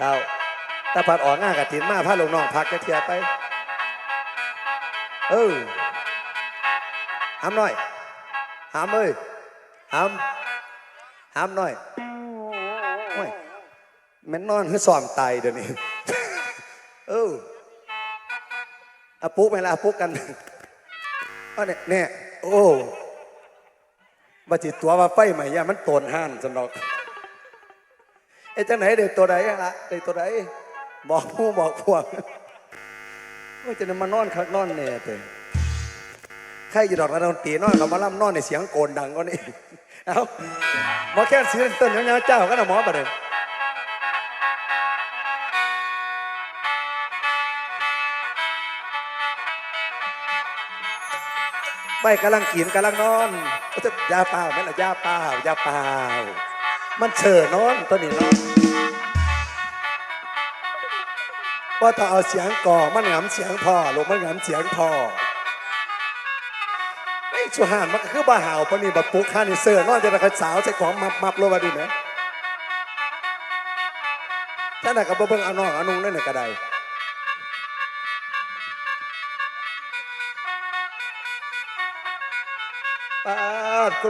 เราตาพัดออกง่ากระถินมาพาลงน้องพักจะเทียไป เออหามหน่อยหามเอ้ยหามหามหน่อยโอ้ยแมันนอนคือซ้อมไตเดี๋ยวนี้ เอออาปุ๊กไหมล่ะปุ๊กกันอาเนี่ยเนี่ยโอ้มาจิตตัวมาไฟใหม่ยามันโตนห้านสนอก ไอ้จังไหนเด็กตัวไหนอะละเด็กตัวไหนบอกผู้บอกพวกว่าจะนมานอนคักนอนเนี่ยเตะใครอยู่ดอกระดนตีนอนกับมาล่ำนอนในเสียงโกนดังก็นี่เอาหมอแค่เสียงต้นยาวๆเจ้าก็นะหมอประเด็นไม่กำลังกินกำลังนอนก็จะยาเปล่าไหมล่ะยาเปล่ายาเปล่า มันเฉอนอนตัวนี้นอนว่าถ้าเอาเสียงก่อมันหงำเสียงพ่อลูกมันหงำเสียงพ่อไอ้ชูหานมันคือบ้าห่าวปนี่บักปุกข้านี่เสือนอนจะระคสาวใส่ของมับมับลงมาดิไหมท่านน่ะก็บ่เบิ่งเอานองเอานุ่งนั่นน่ะก็ได้า